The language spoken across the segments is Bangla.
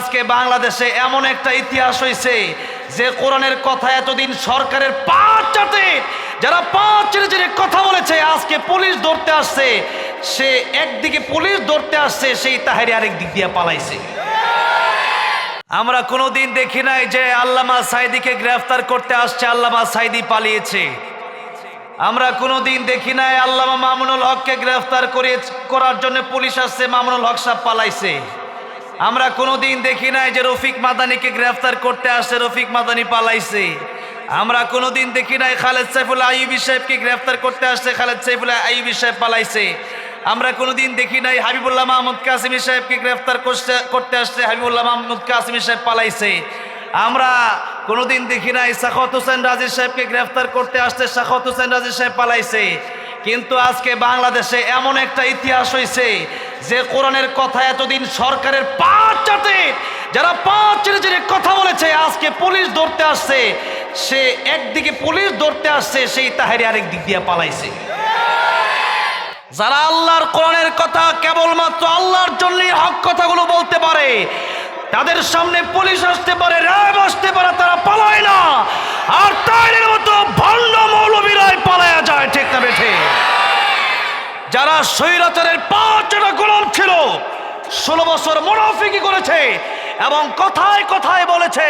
আজকে বাংলাদেশে এমন একটা ইতিহাস হয়েছে যে কোরআনের কথা এতদিন সরকারের পাঁচ যারা পাঁচ চেড়ে চেড়ে কথা বলেছে, আজকে পুলিশ ধরতে আসছে। সে একদিকে পুলিশ ধরতে আসছে, সেই তাহারি আরেক দিক দিয়ে পালাইছে। আমরা কোনোদিন দেখি নাই যে আল্লামা সাইদিকে গ্রেফতার করতে আসছে, আল্লামা সাইদি পালিয়েছে। আমরা কোনোদিন দেখি নাই আল্লামা মামুনুল হককে গ্রেফতার করে করার জন্য পুলিশ আসছে, মামুনুল হক সাহেব পালাইছে। আমরা কোনোদিন দেখি নাই যে রফিক মাদানিকে গ্রেফতার করতে আসছে, রফিক মাদানি পালাইছে। আমরা কোনোদিন দেখি নাই খালেদ সাইফুল্লাহ আইবি সাহেবকে গ্রেফতার করতে আসছে, খালেদ সাইফুল্লাহ আইবি সাহেব পালাইছে। আমরা কোনোদিন দেখি নাই হাবিবুল্লাহ মাহমুদ কাসিমি সাহেবকে গ্রেফতার করতে করতে আসছে, হাবিবুল্লাহ মাহমুদ কাসিমি সাহেব পালাইছে। আমরা কোনোদিন দেখি নাই সাখত হোসেন রাজি সাহেবকে গ্রেফতার করতে আসছে সাখত হোসেন রাজি সাহেব পালাইছে। কিন্তু আজকে বাংলাদেশে এমন একটা ইতিহাস হয়েছে যে কোরআনের কথা এতদিন সরকারের পাঁচ যারা পাঁচ চেড়ে চেড়ে কথা বলেছে, আজকে পুলিশ ধরতে আসছে, সে একদিকে পুলিশ ধরতে আসছে, সেই তাহারি আরেক দিক দিয়ে পালাইছে। যারা আল্লাহর কোরআনের কথা কেবলমাত্র আল্লাহর জন্যই হক কথাগুলো বলতে পারে, তাদের সামনে পুলিশ আসতে পারে, র্যাব আসতে পারে, তারা পালায় না। আর তাইনের মতো ভণ্ড মৌলবীরাই পালায়া যায়, ঠিক না বেঠে? যারা স্বৈরাচারের পাঁচটা গোলাম ছিল ষোলো বছর মোনাফিকি করেছে এবং কথায় কথায় বলেছে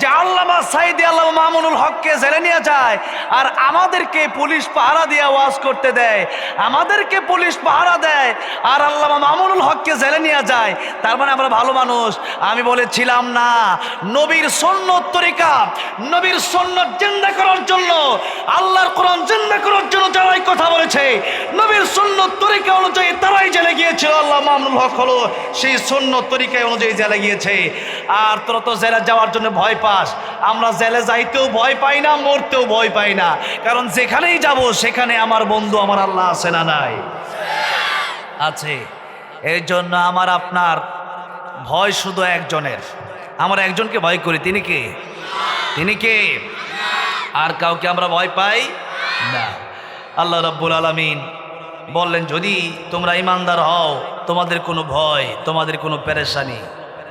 যে আল্লামা সাইদি আল্লাহ মামুনুল হককে জেলে নিয়ে যায় আর আমাদেরকে পুলিশ পাহারা দিয়ে ওয়াজ করতে দেয়। আমাদেরকে পুলিশ পাহারা দেয় আর আল্লামা মামুনুল হককে জেলে নিয়ে যায়। তার মানে আমরা ভালো মানুষ। আমি বলেছিলাম না, নবীর সন্ন্যত তরিকা, নবীর সন্ন্যত জিন্দা করার জন্য, আল্লাহর কোরআন জিন্দা করার জন্য যারাই কথা বলেছে, নবীর সন্ন্যত তরিকা অনুযায়ী তারাই জেলে গিয়েছিল। আল্লাহ মামুনুল হক হলো সেই সন্ন্যত তরিকা অনুযায়ী জেলে গিয়েছে। আর তোরা তো জেলে যাওয়ার জন্য ভয় পাস। আমরা জেলে যাইতেও ভয় পাই না, মরতেও ভয় পাই না। কারণ যেখানেই যাব, সেখানে আমার বন্ধু, আমার আল্লাহ আছে না নাই? আছে। এই জন্য আমার আপনার ভয় শুধু একজনের। আমরা একজনকে ভয় করি, তিনি কে? তিনি কে? আর কাউকে আমরা ভয় পাই না। আল্লাহ রাব্বুল আলামিন বললেন, যদি তোমরা ইমানদার হও, তোমাদের কোনো ভয়, তোমাদের কোনো পেরেশানি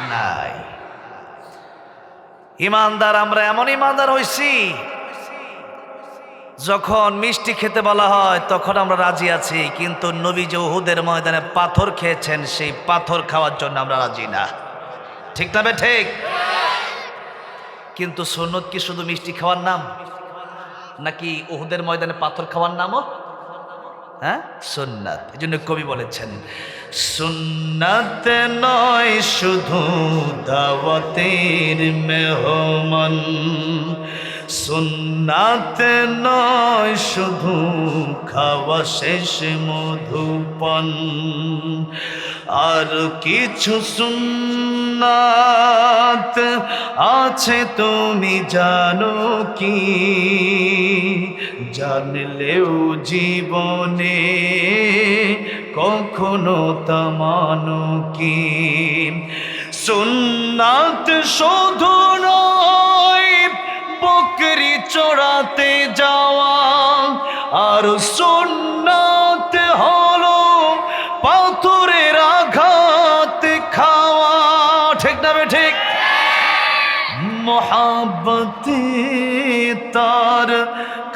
নাই। ইমানদার, আমরা এমন ইমানদার হইছি, যখন মিষ্টি খেতে বলা হয়, তখন আমরা রাজি আছি, কিন্তু নবী যে উহুদের ময়দানে পাথর খেয়েছেন, সেই পাথর খাওয়ার জন্য আমরা রাজি না। ঠিক না ঠিক? কিন্তু সন্ন্যত কি শুধু মিষ্টি খাওয়ার নাম? নাকি উহুদের ময়দানে পাথর খাওয়ার নামও? হ্যাঁ? সুন্নাত। এই জন্য কবি বলেছেন, সুন্নাত নয় শুধু দাওয়াতের মেহমান। সুন্নাত নয় শুধু খাওয়া শেষ মধুপন। আর কিছু সুন্নাত আছে, তুমি জানো কি? জানলেও জীবনে কখনো তামানো কি? সুন্নাত শোধু নয় বকরি চড়াতে যাওয়া আর সুন্নাত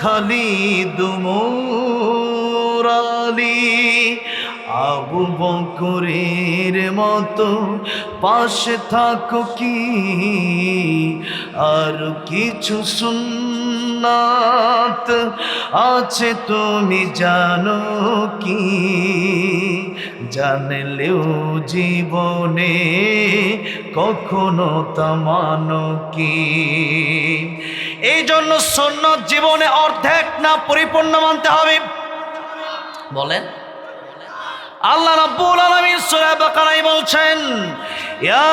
খালিদ মোরালি আবু বকরের মতো পাশে থাকো কি? আর কিছু সুন্নাত আছে তুমি জানো কি? জানলেও জীবনে কখনো তামানো কি? এই জন্য সন্ন্যত জীবনে অর্ধেক না পরিপূর্ণ মানতে হবে। বলেন। আল্লাহ রাব্বুল আলামিন সূরা বাকারায় বলছেন, ইয়া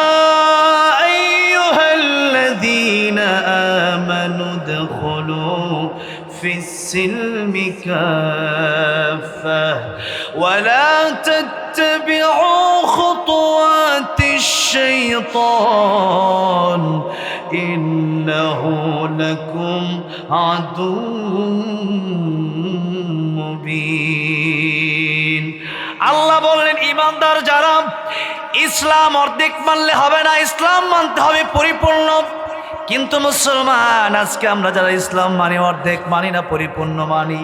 আইয়ুহাল্লাযীনা আমানু দখুলু ফিস সিলমি কাফা ওয়া লা তাত্তাবিউ খুতুওয়াতিশ শাইতান إنه لكم عدو মুবিন আল্লাহ বললেন ইমানদার যারা ইসলাম অর্ধেক মানলে হবে না ইসলাম মানতে হবে পরিপূর্ণ কিন্তু মুসলমান আজকে আমরা যারা ইসলাম মানি অর্ধেক মানি না পরিপূর্ণ মানি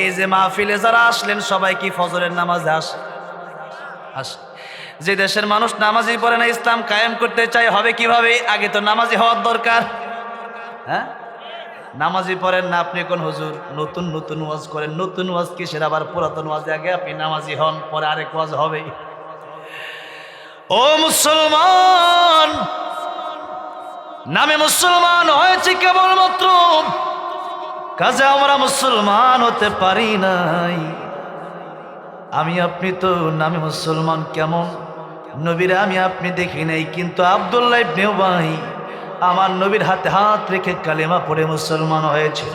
এই যে মাহফিলে যারা আসলেন সবাই কি ফজরের নামাজে আস আস যে দেশের মানুষ নামাজি পড়ে না, ইসলাম কায়েম করতে চায়, হবে কীভাবে? আগে তো নামাজি হওয়ার দরকার। হ্যাঁ? নামাজি পড়েন না আপনি কোন হুজুর? নতুন নতুন ওয়াজ করেন। নতুন ওয়াজ কিসের? আবার পুরাতন ওয়াজে আগে আপনি নামাজি হন, পরে আরেক ওয়াজ হবে। ও মুসলমান, নামে মুসলমান হয়েছে কেবলমাত্র। কাজে আমরা মুসলমান হতে পারি নাই। আমি, আপনি তো নামে মুসলমান কেমন? নবীর আমি আপনি দেখি নাই, কিন্তু আবদুল্লাহ ইবনে ভাই আমার নবীর হাতে হাত রেখে কালেমা পড়ে মুসলমান হয়েছিল।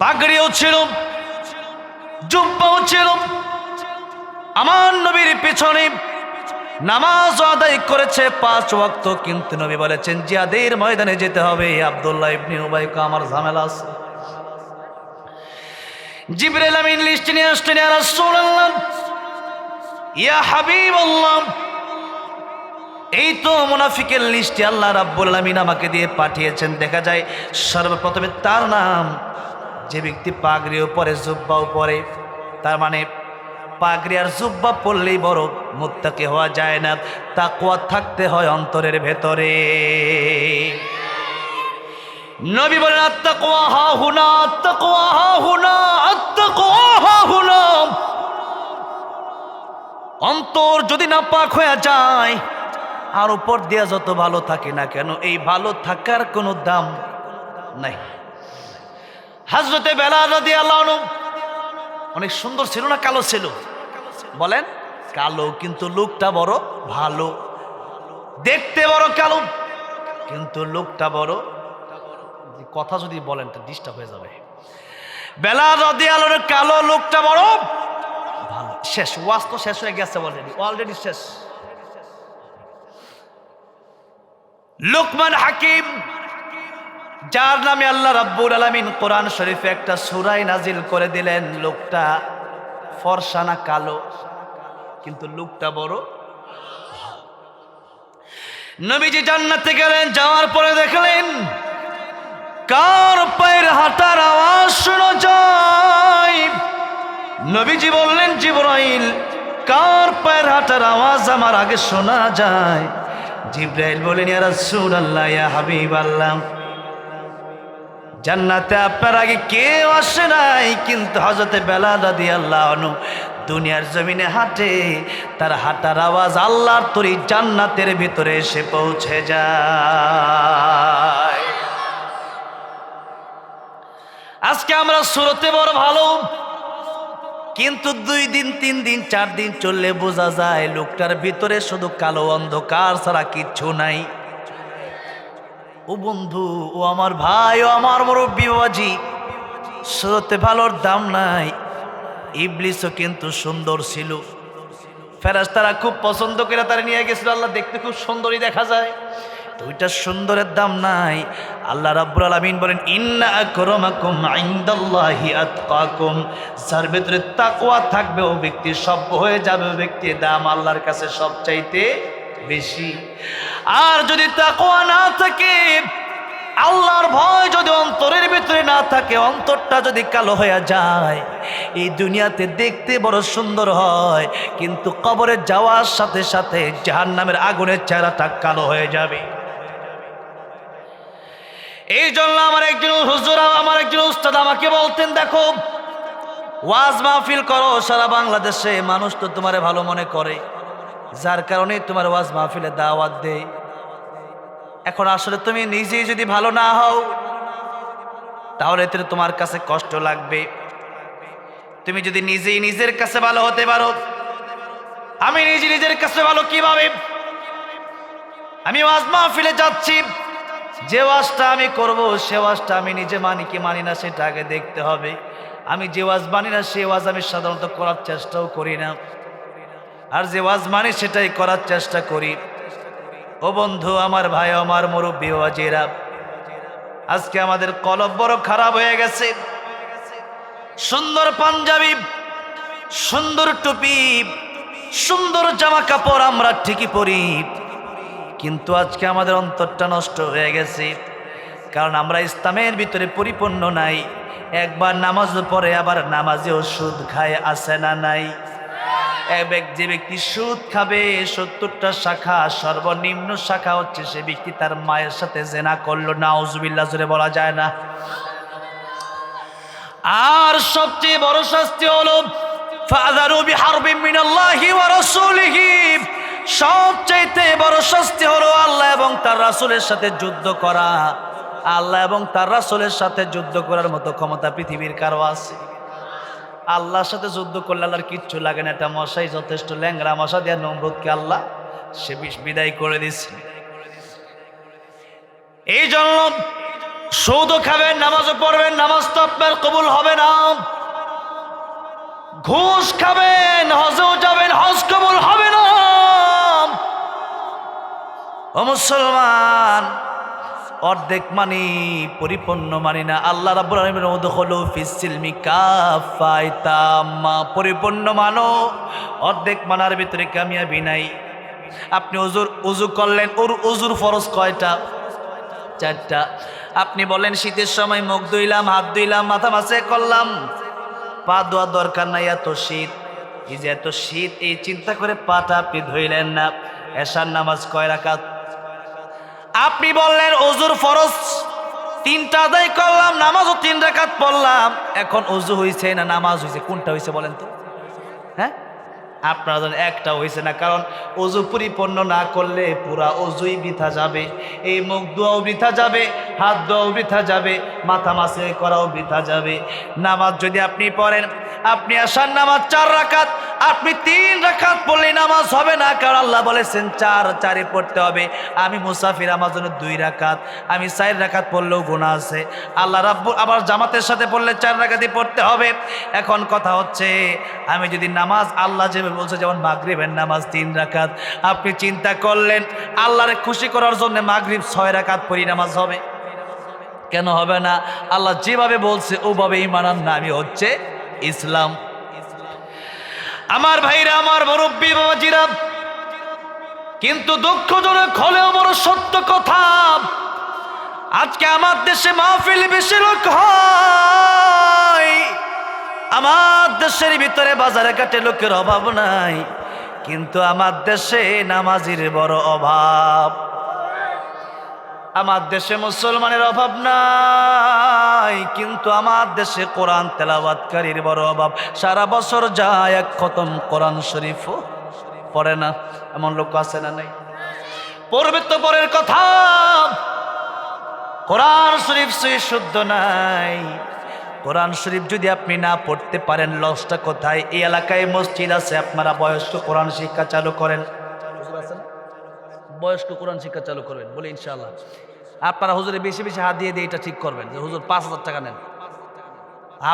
পাগড়িও ছিল, জুব্বাও ছিল। আমার নবীর পিছনে নামাজ আদায় করেছে পাঁচ ওয়াক্ত, কিন্তু নবী বলেছেন, জিয়াদের ময়দানে যেতে হবে আবদুল্লাহ ইবনে উবাইকে আমার ঝামেলা আছে। জিবরাইল আমিন লিস্ট নিয়ে আসলেন, ইয়া রাসূলুল্লাহ ইয়া হাবিবাল্লাহ। এই তো মুনাফিকের লিস্টে আল্লাহ রাব্বুল আলামিন আমাকে দিয়ে পাঠিয়েছেন। দেখা যায় সর্বপ্রথমে তার নাম, যে ব্যক্তি পাগড়িও পরে, জুব্বাও পরে। তার মানে পাগড়ি আর জুব্বা পরলেই বড় মুত্তাকি হওয়া যায় না, তাকওয়া থাকতে হয় অন্তরের ভেতরে। নবী বলেন, আত্তাকওয়া হা হুনা আত্তাকওয়া হা হুনা আত্তাকওয়া হা হুনা অন্তর যদি না পাক হয়ে যায়, আর উপর দিয়া যত ভালো থাকে না কেন, এই ভালো থাকার কোনো দাম নাই। হাজরতে বেলা নদী আল্লাহ অনেক সুন্দর ছিল না, কালো ছিল? বলেন, কালো, কিন্তু লোকটা বড় ভালো। দেখতে বড় কালো, কিন্তু লোকটা বড় কথা যদি বলেন, তো ডিস্টার্ব হয়ে যাবে। বেলা নদী আলোর কালো লোকটা বড় শেষ, ওয়াজ তো শেষ হয়ে গেছে অলরেডি অলরেডি শেষ। লোকমান হাকিম, যার নামে আল্লাহ রাব্বুল আলামিন কোরআন শরীফে একটা সুরাই নাজিল করে দিলেন, লোকটা ফরসানা কালো, কিন্তু লোকটা বড়। নবীজি জান্নাতে গেলেন, যাওয়ার পরে দেখলেন, কার পায়ের হাঁটার আওয়াজ শোনা যায়? নবীজি বললেন, জিব্রাইল, কার পায়ের হাঁটার আওয়াজ আমার আগে শোনা যায়? জিব্রাইল বলেন ইয়া রাসূলুল্লাহ, ইয়া হাবিবাল্লাহ, জান্নাতে আপনার আগে কেউ আসে নাই, কিন্তু হজরতে বেলা দাদি আল্লাহ অনু দুনিয়ার জমিনে হাঁটে, তার হাঁটার আওয়াজ আল্লাহর তরি জান্নাতের ভিতরে এসে পৌঁছে যায়। আজকে আমরা সুরতে বড় ভালো কিন্তু দুই দিন, তিন দিন, চার দিন চললে বোঝা যায় লোকটার ভিতরে শুধু কালো অন্ধকার ছাড়া কিচ্ছু নাই। ও বন্ধু, ও আমার ভাই, ও আমার মুরব্বী বাবাজি সুরতে ভালোর দাম নাই। ইবলিসও কিন্তু সুন্দর ছিল। ফেরাজ তারা খুব পছন্দ করে তারা নিয়ে গেছিল। আল্লাহ দেখতে খুব সুন্দরই দেখা যায়। তো ওইটা সুন্দরের দাম নাই। আল্লাহ রাব্বুল আলামিন বলেন, ইন্না আকরামাকুম ইনদাল্লাহি আতকাকুম। যার ভিতরে তাকওয়া থাকবে, ও ব্যক্তি সভ্য হয়ে যাবে ব্যক্তির দাম আল্লাহর কাছে সবচাইতে বেশি। আর যদি তাকওয়া না থাকে, আল্লাহর ভয় যদি অন্তরের ভিতরে না থাকে, অন্তরটা যদি কালো হয়ে যায়, এই দুনিয়াতে দেখতে বড় সুন্দর হয়, কিন্তু কবরে যাওয়ার সাথে সাথে জাহান নামের আগুনের চেহারাটা কালো হয়ে যাবে। এই জন্য আমার একজন হুজুর, আমার একজন উস্তাদ আমাকে বলতেন, দেখো, ওয়াজ মাহফিল করো, সারা বাংলাদেশে মানুষ তো তোমারে ভালো মনে করে। যার কারণে তোমার ওয়াজ মাহফিলে দাওয়াত দেয়। এখন আসলে তুমি নিজেই যদি ভালো না হও, তাহলে তো তোমার কাছে কষ্ট লাগবে। তুমি যদি নিজেই নিজের কাছে ভালো হতে পারো, আমি নিজে নিজের কাছে ভালো কীভাবে? আমি ওয়াজ মাহফিলে যাচ্ছি। যে ওয়াজটা আমি করব, সে ওয়াজটা আমি নিজে মানি কি মানি না সেটা আগে দেখতে হবে। আমি যে ওয়াজ মানি না, সে ওয়াজ আমি সাধারণত করার চেষ্টাও করি না। আর যে ওয়াজ মানি, সেটাই করার চেষ্টা করি। ও বন্ধু, আমার ভাই, আমার মুরব্বী ওয়াজিরা আজকে আমাদের কলব বড় খারাপ হয়ে গেছে। সুন্দর পাঞ্জাবি, সুন্দর টুপি, সুন্দর জামা কাপড় আমরা ঠিকই পরি। কিন্তু আজকে আমাদের অন্তরটা নষ্ট হয়ে গেছে। কারণ আমরা ইসলামের ভিতরে পরিপূর্ণ নাই। একবার নামাজ পরে আবার নামাজেও সুদ খায় আসে না নাই? এক যে ব্যক্তি সুদ খাবে, সত্তরটা শাখা, সর্বনিম্ন শাখা হচ্ছে সে ব্যক্তি তার মায়ের সাথে জেনা করল না উজবিল্লা জোরে বলা যায় না। আর সবচেয়ে বড় শাস্তি হলো ফাদারু বিহারবিন মিনাল্লাহি ওয়া সবচাইতে বড় শাস্তি হলো আল্লাহ এবং তার রাসূলের সাথে যুদ্ধ করা। আল্লাহ এবং তার রাসূলের সাথে যুদ্ধ করার মতো ক্ষমতা পৃথিবীর কারও আছে? আল্লাহর সাথে যুদ্ধ করলে আল্লাহর কিচ্ছু লাগে না। একটা মশাই যথেষ্ট ল্যাংরা মশা দিয়ে নমরুদকে আল্লাহ সে বিষ বিদায় করে দিচ্ছে এই জন্য সৌদও খাবেন, নামাজও পড়বেন, নামাজ তো কবুল হবে না। ঘুষ খাবেন, হজও যাবেন, হজ কবুল হবে ও মুসলমান, অর্ধেক মানি, পরিপূর্ণ মানি না। আল্লাহ কাফাইতাম্মা পরিপূর্ণ মানো। অর্ধেক মানার ভিতরে কামিয়াবি নাই। আপনি উজুর, উজু করলেন ওর উজুর ফরজ কয়টা? চারটা। আপনি বলেন, শীতের সময় মুখ ধুইলাম, হাত ধুইলাম, মাথা মাসে করলাম। পা ধোয়ার দরকার নাই, এত শীত। এই যে এত শীত, এই চিন্তা করে পাটা আপনি ধুইলেন না। এশার নামাজ কয় রাকাত? আপনি বললেন অজুর ফরজ, তিনটা আদায় করলাম, নামাজও তিন রেখাত পড়লাম। এখন অজু হয়েছে না নামাজ হয়েছে কোনটা হয়েছে বলেন তো? হ্যাঁ? আপনারা জানেন একটা হয়েছে না, কারণ অজু পরিপূর্ণ না করলে পুরা অজুই বৃথা যাবে। এই মুখ দোয়াও বৃথা যাবে, হাত দোয়াও বৃথা যাবে, মাথা মাসে করাও বৃথা যাবে। নামাজ যদি আপনি পড়েন, আপনি আসার নামাজ চার রাকাত, আপনি তিন রাকাত পড়লে নামাজ হবে না, কারণ আল্লাহ বলেছেন চার চারে পড়তে হবে। আমি মুসাফির আমার জন্য দুই রাকাত, আমি চার রাখাত পড়লেও গুণা আছে। আল্লাহ রাব্বু আবার জামাতের সাথে পড়লে চার রাকাতই পড়তে হবে। এখন কথা হচ্ছে, আমি যদি নামাজ আল্লাহ যেভাবে বলছে যেমন মাগরিবের নামাজ তিন রাকাত, আপনি চিন্তা করলেন, আল্লাহরে খুশি করার জন্য মাগরিব ছয় রাকাত পড়ি নামাজ হবে? কেন হবে না? আল্লাহ যেভাবে বলছে ওভাবেই মানার নামই হচ্ছে ইসলাম। আমার ভাইরা, আমার মুরব্বী, বাবাজিরা, কিন্তু দুঃখজনক হলেও বড় সত্য কথা, আজকে আমার দেশে মাহফিল বেশি লোক হয়। আমার দেশের ভিতরে বাজারে ঘাটে লোকের অভাব নাই, কিন্তু আমার দেশে নামাজির বড় অভাব। আমার দেশে মুসলমানের অভাব নাই, কিন্তু আমার দেশে কোরআন তেলাবাতকারীর বড় অভাব। সারা বছর যায় এক খতম কোরআন শরীফও পড়ে না, এমন লোক আছে না নাই? পড়বে তো পরের কথা। কোরআন শরীফ সই শুদ্ধ নাই। কোরআন শরীফ যদি আপনি না পড়তে পারেন লসটা কোথায়? এই এলাকায় মসজিদ আছে, আপনারা বয়স্ক কোরআন শিক্ষা চালু করেন। বয়স্ক কোরআন শিক্ষা চালু করবেন, বলে ইনশাল্লাহ আপনারা হুজুরে বেশি বেশি হাত দিয়ে দিয়ে এটা ঠিক করবেন, যে হুজুর পাঁচ হাজার টাকা নেন।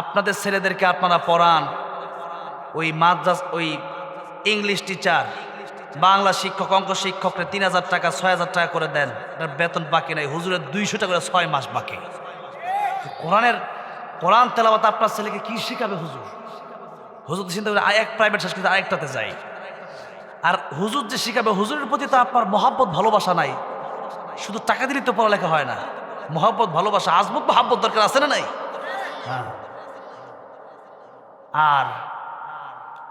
আপনাদের ছেলেদেরকে আপনারা পড়ান। ওই মাদ্রাস, ওই ইংলিশ টিচার, বাংলা শিক্ষক, অঙ্ক শিক্ষকরা তিন হাজার টাকা, ছয় হাজার টাকা করে দেন। বেতন বাকি নাই হুজুরের দুইশো টাকা করে ছয় মাস বাকি। কোরআনের কোরআন তেলাওয়াত আপনার ছেলেকে কি শিখাবে হুজুর? হুজুর চিন্তা করে এক প্রাইভেট করতে আরেকটাতে যাই। আর হুজুর যে শিখাবে, হুজুরের প্রতি তো আপনার মহাব্বত, ভালোবাসা নাই। শুধু টাকা দিলেই তো পড়ালেখা হয় না। মহাব্বত, ভালোবাসা আজমত মহাব্বত দরকার আছে না নাই? হ্যাঁ। আর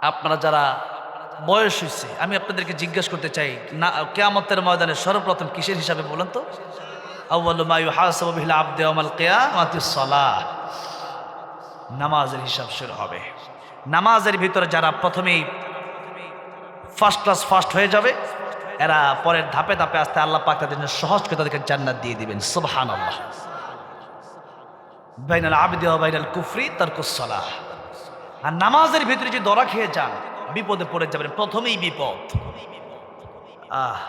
আপনারা যারা বয়স হয়েছে, আমি আপনাদেরকে জিজ্ঞেস করতে চাই, না, কেয়ামতের ময়দানে সর্বপ্রথম কিসের হিসাবে বলেন তো? আউ্বালু মা ইউহাসাবু বিল আবদি ইয়াওমাল কিয়ামাতিস সালাহ। নামাজের হিসাব শুরু হবে। নামাজের ভিতরে যারা প্রথমেই ফার্স্ট ক্লাস ফার্স্ট হয়ে যাবে, এরা পরের ধাপে ধাপে আসতে আল্লাহ পাক তাদের জন্য সহজ করে তাদেরকে জান্নাত দিয়ে দিবেন। সুবহান আল্লাহ বাইনাল আবদি বাইনাল কুফরি তারকুসলাহ আর নামাজের ভিতরে যে দরা খেয়ে যান, বিপদে পড়ে যাবেন, প্রথমেই বিপদ। আহ,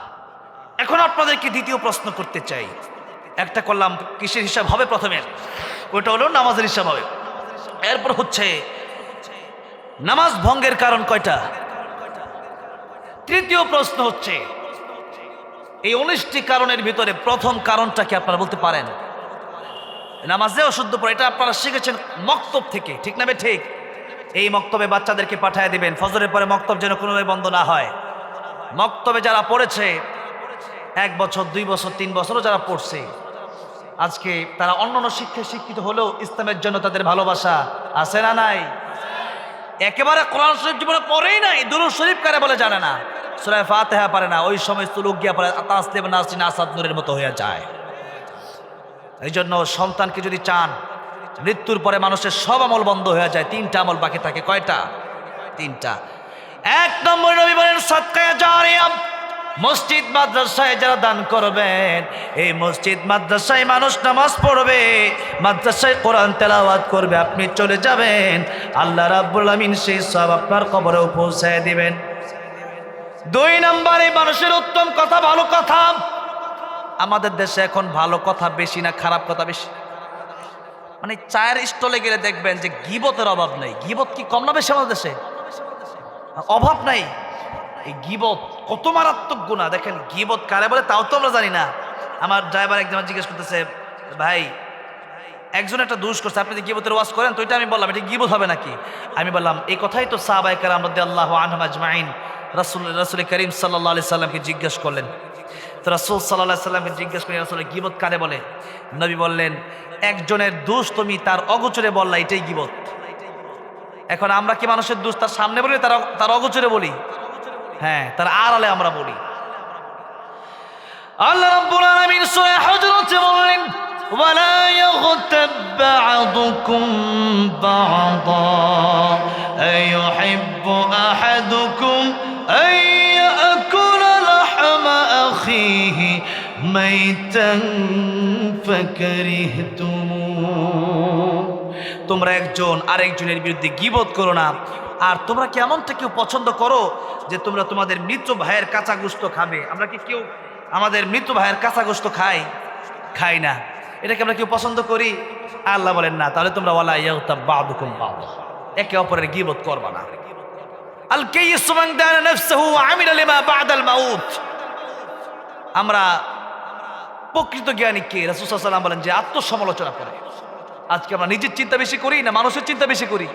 এখন আপনাদেরকে দ্বিতীয় প্রশ্ন করতে চাই। একটা করলাম, কিসের হিসাব হবে প্রথমে ওটা হলো নামাজের হিসাব হবে। এরপর হচ্ছে নামাজ ভঙ্গের কারণ কয়টা? তৃতীয় প্রশ্ন হচ্ছে, এই উনিশটি কারণের ভিতরে প্রথম কারণটা কি আপনারা বলতে পারেন? নামাজে অশুদ্ধ পড়ে, এটা আপনারা শিখেছেন মক্তব থেকে, ঠিক না ঠিক? এই মক্তবে বাচ্চাদেরকে পাঠিয়ে দিবেন, ফজরের পরে মক্তব যেন কোনোভাবে বন্ধ না হয়। মক্তবে যারা পড়েছে, এক বছর, দুই বছর, তিন বছরও যারা পড়ছে আজকে তারা অন্যান্য শিক্ষায় শিক্ষিত হলেও ইসলামের জন্য তাদের ভালোবাসা আছে না নাই? একেবারে কোরআন শরীফ জীবনে পড়েই নাই, দুরুদ শরীফ কারে বলে জানে না? সুরায় ফাতেহা পারে না, ওই সময় সুলুক গিয়া পড়ে, তাসলিম নাসরিন আসাদ নূরের মতো হয়ে যায়। এই জন্য সন্তানকে যদি চান, মৃত্যুর পরে মানুষের সব আমল বন্ধ হয়ে যায়, তিনটা আমল বাকি থাকে, কয়টা? তিনটা। এক নম্বর নবী বলেন, সৎকায় জারিয়া মসজিদ মাদ্রাসায় যারা দান করবেন, এই মসজিদ মাদ্রাসায় মানুষ নামাজ পড়বে, মাদ্রাসায় কোরআন তেলাওয়াত করবে, আপনি চলে যাবেন, আল্লাহ রাব্বুল আমিন সেই সব আপনার কবরেও পৌঁছায় দিবেন। দুই নম্বরে মানুষের উত্তম কথা, ভালো কথা। আমাদের দেশে এখন ভালো কথা বেশি না খারাপ কথা বেশি? মানে চায়ের স্টলে গেলে দেখবেন যে গিবতের অভাব নাই। গিবত কি কম না বেশি আমাদের দেশে? অভাব নাই। এই গিবত কত মারাত্মক গুণা দেখেন গিবত কারে বলে তাও তো আমরা জানি না। আমার ড্রাইভার আমাকে জিজ্ঞেস করতেছে, ভাই, একজন একটা দুষ করছে, আপনি যে গিবতের ওয়াজ করেন, তো এটা আমি বললাম, এটা গিবত হবে নাকি? আমি বললাম, এই কথাই তো সাহাবাই কালাম রদি আল্লাহ আনহামাজমাইন রাসুল রাসুল করিম সাল্লাহ আলি সাল্লামকে জিজ্ঞেস করলেন। তো রাসুল সাল্লাহ সাল্লামকে জিজ্ঞেস করি রাসুল গিবত কারে বলে? নবী বললেন, একজনের দোষ তুমি তার অগোচরে বললা, এটাই গিবত। এখন আমরা কি মানুষের দোষ তার সামনে বলি, তার তার অগোচরে বলি? হ্যাঁ তার আড়ালে আমরা বলি। আল্লাহ রাব্বুল আলামিন সূরা হুজুরাতে বললেন, ওয়ালা ইয়াগতাব বা'দুকুম বা'দা আইয়ুহিব্বু আহাদুকুম আন ইয়াকুলা লাহমা আখিহি মাইতান ফাকারিহতুমুহ তোমরা একজন আরেকজনের বিরুদ্ধে গিবত করো না। আর তোমরা কি এমনটা কেউ পছন্দ করো যে তোমরা তোমাদের মৃত ভাইয়ের কাঁচা গোস্ত খাবে? আমরা কি কেউ আমাদের মৃত ভাইয়ের কাঁচা গোস্ত খাই? খাই না। এটাকে আমরা কেউ পছন্দ করি? আল্লাহ বলেন, না, তাহলে তোমরা ওয়ালা ইয়াউতা বাদুকুম বাদ। একে অপরের গিবত করবা না। আল আমরা প্রকৃত জ্ঞানী কে? রাসূল বলেন যে আত্মসমালোচনা করে। আজকে আমরা নিজের চিন্তা বেশি করি না মানুষের চিন্তা বেশি করি?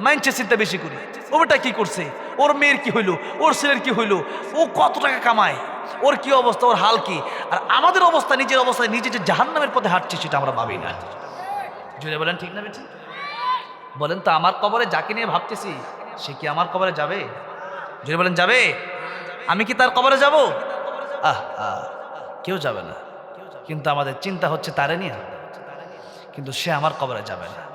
মাইন্সের চিন্তা বেশি করি। ওটা কি করছে? ওর মেয়ের কি হইল? ওর ছেলের কি হইল? ও কত টাকা কামায়? ওর কি অবস্থা? ওর হাল কি? আর আমাদের অবস্থা, নিজের অবস্থায় নিজে যে জাহান্নামের পথে হাঁটছি, সেটা আমরা ভাবি না। জুড়ে বলেন, ঠিক না বেঠি বলেন তো, আমার কবরে যাকে নিয়ে ভাবতেছি, সে কি আমার কবরে যাবে? জুড়ে বলেন, যাবে? আমি কি তার কবরে যাব? আহ, কেউ যাবে না। কিন্তু আমাদের চিন্তা হচ্ছে তারে নিয়ে। কিন্তু সে আমার কবরে যাবে না।